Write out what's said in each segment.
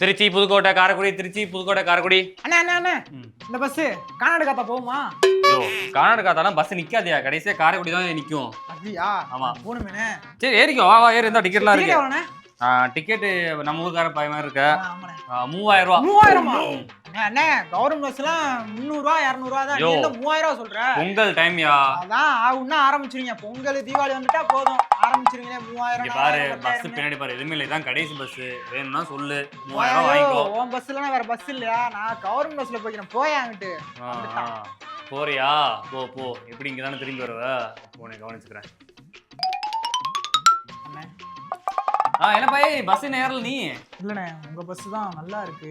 திருச்சி புதுக்கோட்டை காரைக்குடி திருச்சி புதுக்கோட்டை காரைக்குடி. அண்ணா அண்ணா அண்ணா. இந்த பஸ் காத்தா போகுமா? ஐயோ கர்நாடகா தானே பஸ் நிக்காதியா. கடைசியா காரைக்குடி தான் நிக்கும். அப்படியா? ஆமா. போகணுமேண்ணே சரி ஏறிக்கோ. வா வா ஏறு. இந்த டிக்கெட்லாம் இருக்கு. டிக்கெட் நம்ம ஊருக்கார பையன் மாதிரி இருக்க. மூவாயிரம் ரூபா மூவாயிரமா? அண்ணே கவர்மெண்ட் பஸ்லாம் முந்நூறுவா இரநூறுவா தான். நீ யோ. என்ன மூவாயிரம் ரூபா சொல்ற? பொங்கல் டைம்யா அதான் ஆகுன்னா ஆரம்பிச்சிருங்க. பொங்கல் தீபாவளி வந்துட்டா போதும். ஆரம்பிச்சிருங்களே மூவாயிரம் பாரு பஸ். பின்னாடி பாரு. எதுவுமே இல்லை. இதான் கடைசி பஸ் வேணும்னா சொல்லு. மூவாயிரம் வாங்கிக்கோ. உன் பஸ்ல வேற பஸ் இல்லையா? நான் கவர்மெண்ட் பஸ்ல போய்க்கிறேன் போயா அங்கிட்டு. ஆ, ஆ. போறியா? போ போ. எப்படி இங்க தானே திரும்பி வருவ? போனே கவனிச்சுக்கிறேன். ஆ என்ன பைய பஸ் நேரல நீ? இல்லண்ணே உங்க பஸ் தான் நல்லா இருக்கு.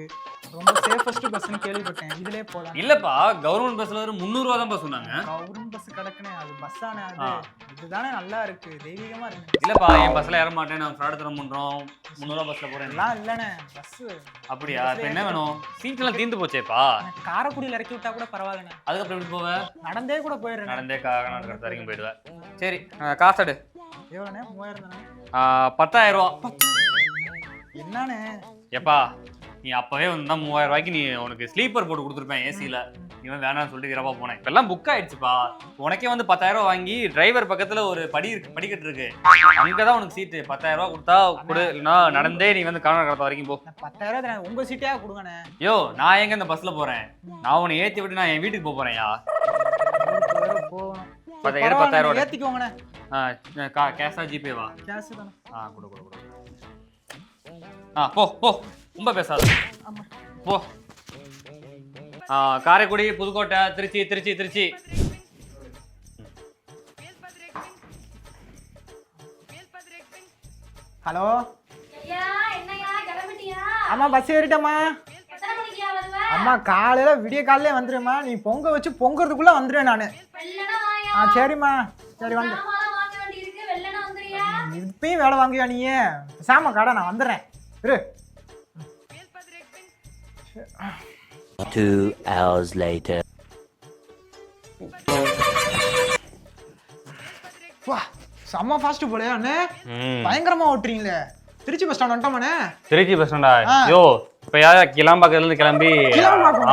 ரொம்ப சேஃபஸ்ட் பஸ்னு கேள்விப்பட்டேன். இதுலயே போலாம் இல்லப்பா கவர்மெண்ட் பஸ்ல ஒரு முந்நூறு ரூபா தான் சொன்னாங்க. கவர்மெண்ட் பஸ் கிடக்குனே அது பஸ் ஆனே அது. இதுதானே நல்லா இருக்கு. தெய்வீகமா இருக்கு. இல்லப்பா என் பஸ்ல ஏற மாட்டேன் நான் ஃப்ராட் தரம் பண்றோம். முந்நூறுவா பஸ்ல போறேன். எல்லாம் இல்லண்ணே பஸ் அப்படியா? இப்ப என்ன வேணும்? சீட் எல்லாம் தீந்து போச்சேப்பா. காரைக்குடியில் இறக்கி விட்டா கூட பரவாயில்லண்ணே. அதுக்கப்புறம் எப்படி போவ? நடந்தே கூட போயிடுறேன் நடந்தே கர்நாடகா வரைக்கும் போயிடுவேன் சரி காசு எடு. எவ்வளோண்ணே மூவாயிரம் தானே? பத்தாயிரம் ரூபா. என்னண்ணே ஏப்பா நீ அப்பவே வந்தா மூவாயிரம் ரூபாய்க்கு நீ உனக்கு ஸ்லீப்பர் போட்டு கொடுத்துருப்பேன் ஏசியில் இவன் வேணாம்னு சொல்லிட்டு வீரப்பா போனேன். இப்பெல்லாம் புக் ஆயிடுச்சுப்பா. உனக்கே வந்து பத்தாயிரம் ரூபா வாங்கி டிரைவர் பக்கத்துல ஒரு படி இருக்கு படிக்கட்டு இருக்கு. அங்கதான் உனக்கு சீட்டு பத்தாயிரம் ரூபா கொடுத்தா கொடு இல்லைன்னா நடந்தே நீ வந்து கர்நாடகா வரைக்கும் போ. பத்தாயிரம் தரேன். உங்க சீட்டையா கொடுங்கண்ணே. யோ நான் எங்க இந்த பஸ்ல போறேன்? நான் உன்னை ஏத்தி விட்டு நான் என் வீட்டுக்கு போறேன்யா? பத்தாயிரம், பத்தாயிரம் நீங்க ஏத்திக்கோங்கண்ணே. கா கேஷா ஜிபே வா கேஸ் தானே ஆ கொடு கொடு கொடு ஆ போ போ ரொம்ப பேசாத போ ஆ, காரைக்குடி புதுக்கோட்டை திருச்சி திருச்சி திருச்சி ஹலோ ஐயா என்னையா கிளம்பிட்டியா அம்மா பஸ் ஏறிட்டம்மா அம்மா காலையில விடிய காலையில வந்துருமா நீ பொங்க வச்சு பொங்கறதுக்குள்ள வந்துடுவேன் நானு ஆ சரிம்மா சரி வந்து இப்பயும் வேலை வாங்குவியா நீ சாம கடை நான் வந்துடுறேன் இரு Two hours later. வா செம்ம ஃபாஸ்ட் போலயா அண்ணே. பயங்கரமா ஓட்டுறீங்களே திருச்சி பஸ் ஸ்டாண்ட் வந்துட்டோமாண்ணே திருச்சி பஸ் ஸ்டாண்டா ஆ. யோ இப்ப யார் இருந்து கிளம்பி?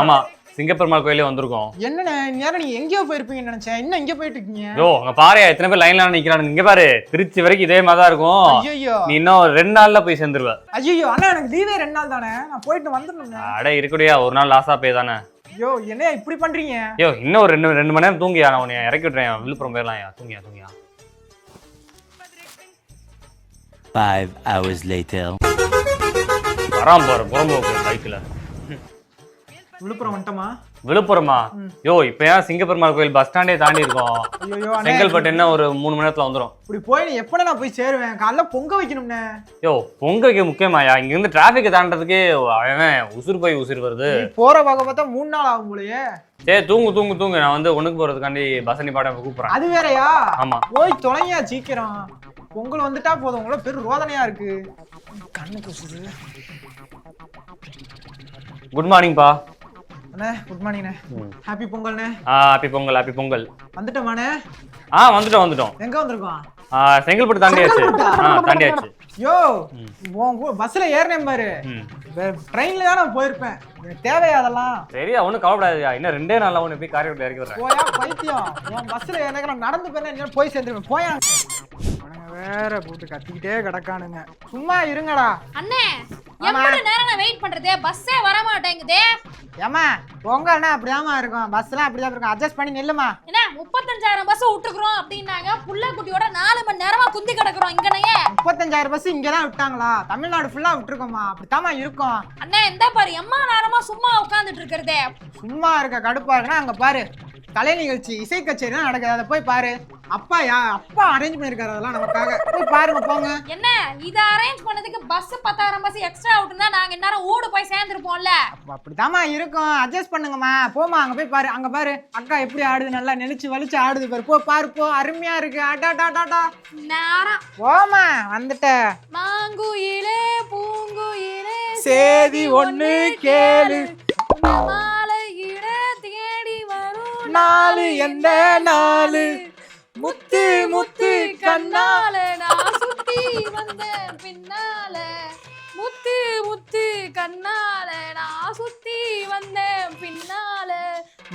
ஆமா சிங்கப்பெருமாள் கோயிலே வந்திருக்கோம். என்னண்ணே நேரம் நீங்க எங்கேயோ போயிருப்பீங்கன்னு நினைச்சேன். இன்னும் எங்க போயிட்டு இருக்கீங்க யோ அங்க பாரு எத்தனை பேர் லைன்ல நிக்கிறானுங்க. இங்க பாரு திருச்சி வரைக்கும் இதே மாதிரி தான் இருக்கும். ஐயோ நீ இன்னும் ஒரு ரெண்டு நாள்ல போய் சேர்ந்துருவ. ஐயோ அண்ணா எனக்கு லீவே ரெண்டு நாள் தானே. நான் போயிட்டு வந்துடணுங்க அட இருக்கடியா ஒரு நாள் லாஸா போய் தானே. ஐயோ என்ன இப்படி பண்றீங்க? யோ இன்னும் ஒரு ரெண்டு ரெண்டு மணி நேரம் தூங்கியா நான் உன்னை இறக்கி விட்டுறேன். விழுப்புரம் போயிடலாம் தூங்கியா தூங்கியா. Five hours later. வராம போற புறம்போக்கு பைக்ல விழுப்புரம் வந்துட்டோமா? விழுப்புரமா? யோ இப்ப ஏன் சிங்கப்பெருமாள் கோயில் பஸ் ஸ்டாண்டே தாண்டி இருக்கோம். ஐயோ செங்கல்பட்டு என்ன ஒரு மூணு மணி நேரத்துல வந்துரும். இப்படி போய் நீ எப்படா நான் போய் சேருவேன்? காலைல பொங்க வைக்கணும்னே. யோ பொங்கலுக்கு முக்கியமாயா? இங்க இருந்து டிராபிக் தாண்டதுக்கே அவன் உசுறு போய் உசுறு வருது. போற பக்கம் பார்த்தா மூணு நாள் ஆகும் போலயே. சரி தூங்கு தூங்கு தூங்கு. நான் வந்து ஒண்ணுக்கு போறதுக்காண்டி பஸ் நிப்பாட கூப்பிடுறேன். அது வேறயா? ஆமா. போய் தொலைங்க சீக்கிரம். பொங்கல் வந்துட்டா போதும். உங்கள பெரு ரோதனையா இருக்கு. கண்ணு கூசுது குட் மார்னிங்ப்பா அண்ணே குட் மார்னிங்ண்ணே ஹாப்பி பொங்கல்ண்ணே. ஆ ஹாப்பி பொங்கல் ஹாப்பி பொங்கல். வந்துட்டோமாண்ணே? ஆ வந்துட்டோம் வந்துட்டோம். எங்க வந்திருக்கோம்? ஆ செங்கல்பட்டு தாண்டியாச்சு? ஆ தாண்டியாச்சு. யோ பஸ்ல ஏறினேன் பாரு. ட்ரெயின்ல தான் போயிருப்பேன். தேவையா அதெல்லாம்? சரியா ஒன்றும் கவலைப்படாதயா இன்னும் ரெண்டே நாள்ல ஒன்று போய் காரைக்குடியில் இறக்கி போயா பைத்தியம். பஸ்ல எனக்கு நான் நடந்து போயிருந்தேன் போய் சேர்ந்துருவேன். போயா. வேற போட்டு கத்திக்கிட்டே கிடக்கானுங்க. சும்மா இருங்கடா. அண்ணே எவ்வளவு நேரம் நான் வெயிட் பண்றது பஸ்ஸே வர மாட்டேங்குதே ஏமா பொங்கல்னா அப்படியாமா இருக்கும். பஸ்லாம் அப்படிதான் இருக்கும். அட்ஜஸ்ட் பண்ணி நில்லுமா என்ன முப்பத்தஞ்சாயிரம் பஸ் விட்டுக்கிறோம் அப்படின்னாங்க. புள்ள குட்டியோட நாலு மணி நேரமா குந்தி கிடக்குறோம் இங்கனையே. முப்பத்தஞ்சாயிரம் பஸ் இங்க தான் விட்டாங்களா? தமிழ்நாடு ஃபுல்லா விட்டுருக்கோமா அப்படித்தாம்மா இருக்கும். அண்ணே இந்த பாரு எம்மா நேரமா சும்மா உட்காந்துட்டு இருக்கிறதே. சும்மா இருக்க கடுப்பா இருக்குன்னா அங்க பாரு. கலை நிகழ்ச்சி இசை கச்சேரி தான் நடக்குது. அதை போய் பாரு. அப்பா யா அப்பா அரேஞ்ச் பண்ணிருக்காரு அதெல்லாம் நமக்காக. போய் பாருங்க போங்க. என்ன? இதை அரேஞ்ச் பண்ணதுக்கு பஸ் பத்தாயிரம் பஸ் எக்ஸ்ட்ரா விட்டுருந்தா நாங்க இந்நேரம் ஊடு போய் சேர்ந்துருப்போம்ல? அப்ப அப்படித்தாம்மா இருக்கும். அட்ஜஸ்ட் பண்ணுங்கம்மா. போமா அங்க போய் பாரு. அங்க பாரு. அக்கா எப்படி ஆடுது? நல்லா நெளிச்சு வலிச்சு ஆடுது பாரு. போ பாரு போ. அருமையா இருக்கு. அடா டா டா டா நேரம் போமா வந்துட்ட. மாங்குயிலே பூங்குயிலே சேதி ஒண்ணு கேளு. நாலு எந்த நாலு. முத்து முத்து கண்ணால. நான் சுத்தி வந்த பின்னால. முத்து முத்து கண்ணால. நான் சுத்தி வந்தேன் பின்னால.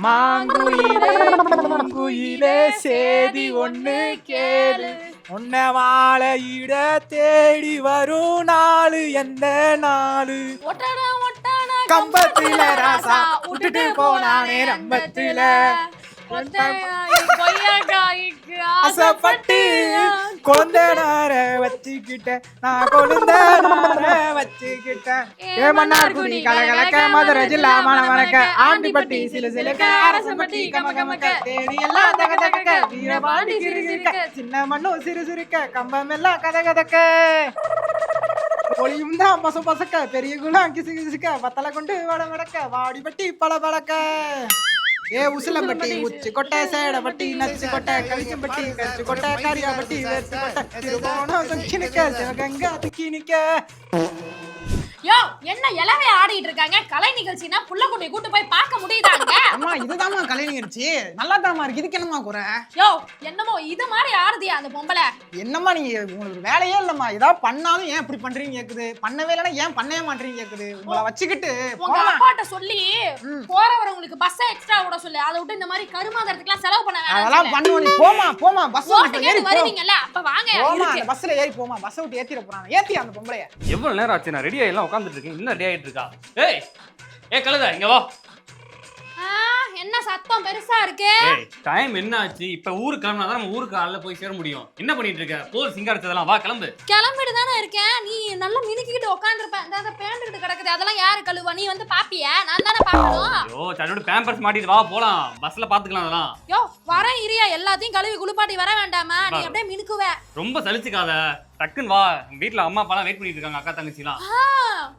மாங்குயிலே பூங்குயிலே சேதி ஒண்ணு கேளு. உன்னை வாழையிட தேடி வரும் நாள் எந்த நாலு. ஒட்டடா ஒட்டடா கம்பத்துல ராசா விட்டுட்டு போனானே ரம்பத்துல. ஆசைப்பட்டு கொந்த நார வச்சுக்கிட்டேன் நான் கொழுந்த நார வச்சுக்கிட்டேன். ஏ மன்னார்குடி கலகலக்க மதுரை ஜில்லா மணமணக்க ஆண்டிப்பட்டி சிலு சிலுக்க அரசம்பட்டி கம கமக்க. தேடி எல்லாம் தக தகக்க வீரபாண்டி சிறு சிறுக்க. சின்ன மண்ணும் சிறு சிறுக்க. கம்பம் எல்லாம் கத கதக்க. ஒளியும் தான் பசு பசக்க பெரிய குளம் கிசு கிசுக்க வத்தலை கொண்டு வட வடக்க வாடி பட்டி பல பழக்க ஏ உசிலம்பட்டி உச்சி கொட்டை சேட பட்டி நச்சு கொட்டை கழிச்சம்பட்டி கச்சு கொட்டை காரியா பட்டி வேர்த்து கொட்டை திருவோணம் தொங்கி சிவகங்கா துக்கி நிக்க யோ என்ன இளவே ஆடிட்டு இருக்காங்க? கலை நிகழ்ச்சினா புள்ளக்குட்டியை கூட்டு போய் பார்க்க முடியுதாங்க? அம்மா இதுதாம்மா கலை நிகழ்ச்சி. நல்லா தாம்மா இருக்கு. இதுக்கு என்னம்மா குறை? யோ என்னமோ இது மாதிரி ஆடுதியா அந்த பொம்பளை. என்னம்மா நீங்க உங்களுக்கு வேலையே இல்லம்மா. ஏதாவது பண்ணாலும் ஏன் இப்படி பண்றீங்க கேக்குது? பண்ணவே இல்லைன்னா ஏன் பண்ணவே மாட்டீங்க கேக்குது? உங்களை வச்சுக்கிட்டு உங்க அப்பாட்ட சொல்லி ம். போறவங்களுக்கு பஸ் எக்ஸ்ட்ரா விட சொல்லு. அதை விட்டு இந்த மாதிரி கருமாதறதுக்குலாம் செலவு பண்ண வேணாம் அதெல்லாம் பண்ணுவோம் நீ. போமா போமா பஸ் ஓட்டுக்கு ஏறி போ. வருவீங்கல்ல அப்ப வாங்க. போமா இருக்கு. அந்த பஸ்ல ஏறி போமா பஸ் விட்டு ஏத்திட போறாங்க ஏத்தி அந்த பொம்பளைய. எவ்வளவு நேரம் ஆச்சு? நான் ரெடி ஆகலாம் உட்காந்துட்டு இருக்கேன். இன்னும் ரெடி ஆயிட்டு இருக்கா? ஏய் ஏ கழுத இங்க வா. ஆ, என்ன சத்தம் பெருசா இருக்கு? டைம் என்ன ஆச்சு இப்ப ஊருக்கு கிளம்பினா தான் நம்ம ஊருக்கு காலைல போய் சேர முடியும். என்ன பண்ணிட்டு இருக்க? போர் சிங்காரத்ததெல்லாம் வா கிளம்பு. கிளம்பிட்டு தானே இருக்கேன். நீ நல்லா மினுக்கிட்டு உட்காந்துருப்ப அந்த பேண்டுகிட்டு கிடக்குது. அதெல்லாம் யாரு கழுவா? நீ வந்து பாப்பிய? நான் தானே பார்க்கணும் ஐயோ தன்னோட பேம்பர்ஸ் மாட்டிட்டு வா போலாம். பஸ்ல பாத்துக்கலாம் அதெல்லாம். யோ வரேன் இரியா எல்லாத்தையும் கழுவி குளிப்பாட்டி வர வேண்டாமா? நீ. அப்படியே மினுக்குவ. ரொம்ப சலிச்சுக்காத. டக்குன்னு வா. வீட்ல அம்மா அப்பாலாம் வெயிட் பண்ணிட்டு இருக்காங்க அக்கா தங்கச்சிலாம்.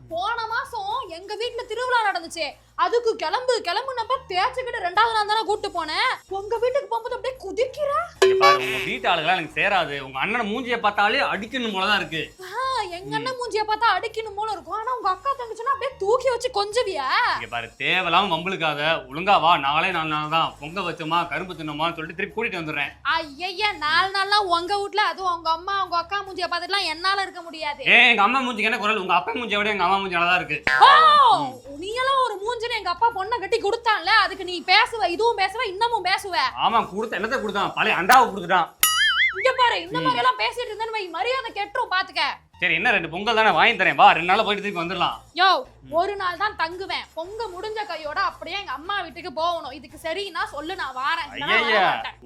போன மாசம் எங்க வீட்ல திருவிழா நடந்துச்சு. அதுக்கு கிளம்பு கிளம்புனப்ப தேய்ச்சிக்கிட்டு ரெண்டாவது நாள் தானே கூட்டு போனேன். உங்க வீட்டுக்கு போகும்போது அப்படியே குதிக்கிற? பாரு உங்க வீட்டு ஆளுங்களாம் எனக்கு சேராது. உங்க அண்ணன் மூஞ்சிய பார்த்தாலே அடிக்கணும் போலதான் இருக்கு. ஆ, எங்க அண்ணன் மூஞ்சிய பார்த்தா அடிக்கணும் போல இருக்கும். ஆனா உங்க அக்கா தங்கச்சினா அப்படியே தூக்கி வச்சு கொஞ்சவியா? இங்க பாரு தேவையில்லாம வம்பளுக்காத ஒழுங்கா வா நாளே நாலு நாள் தான். பொங்க வச்சோமா கரும்பு தின்னோமான்னு சொல்லிட்டு திருப்பி கூட்டிட்டு வந்துடுறேன். ஐயய்ய நாலு நாள்லாம் உங்க வீட்ல அதுவும் உங்க அம்மா உங்க அக்கா மூஞ்சிய பார்த்துட்டுலாம் என்னால இருக்க முடியாது. ஏன் எங்க அம்மா மூஞ்சிக்கு என்ன குரல்? உங்க அப்பா மூஞ்சியை விட எங்க அம்மா மூஞ்சி நல்லா இருக்கு. ஓ நீ எல்லாம் ஒரு மூஞ்சின்னு எங்க அப்பா பொண்ணை கட்டி கொடுத்தான்ல. அதுக்கு நீ பேசுவ இதுவும் பேசுவ இன்னமும் பேசுவ. ஆமா கொடுத்த என்னத்தை கொடுத்தான். பழைய அண்டாவை கொடுத்துட்டான். இங்க பாரு இந்த மாதிரி எல்லாம் பேசிட்டு இருந்தேன்னு வை, மரியாதை கெட்டுரும் பாத்துக்க. சரி என்ன ரெண்டு பொங்கல் தானே வாங்கி தரேன். வா ரெண்டு நாள்ல போயிட்டு திருப்பி வந்துடலாம். யோ ஒரு நாள் தான் தங்குவேன். பொங்க முடிஞ்ச கையோட அப்படியே எங்க அம்மா வீட்டுக்கு போகணும். இதுக்கு சரின்னா சொல்லு நான் வாரேன். ஐயா.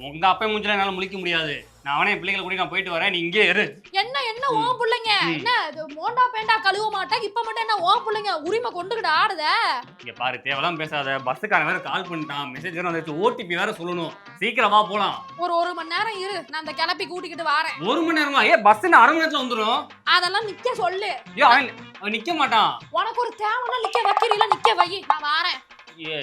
உங்க அப்பா மூஞ்சில என்னால முழிக்க முடியாது. நான் அவனே என் பிள்ளைகளை கூட நான் போயிட்டு வரேன். நீ இங்கே இரு. என்ன என்ன ஓ பிள்ளைங்க? என்ன இது மோண்டா பேண்டா கழுவ மாட்டேன். இப்ப மட்டும் என்ன ஓ பிள்ளைங்க உரிமை கொண்டுகிட்டு ஆடுத? இங்க பாரு தேவையெல்லாம் பேசாத. பஸ்ஸுக்காரன் வேற கால் பண்ணிட்டான். மெசேஜ் வேற வந்துச்சு ஓடிபி வேற சொல்லணும். சீக்கிரமா போலாம். ஒரு ஒரு மணி நேரம் இரு. நான் அந்த கிளப்பி கூட்டிக்கிட்டு வாரேன். ஒரு மணி நேரமா? ஏ பஸ் அரை மணி நேரத்துல வந்துடும் அதெல்லாம் நிக்க சொல்லு. ஐயோ அவன் அவன் நிக்க மாட்டான். உனக்கு ஒரு தேவைன்னா நிக்க வைக்கிறீல நிக்க வை. நான் வாரேன். ஏ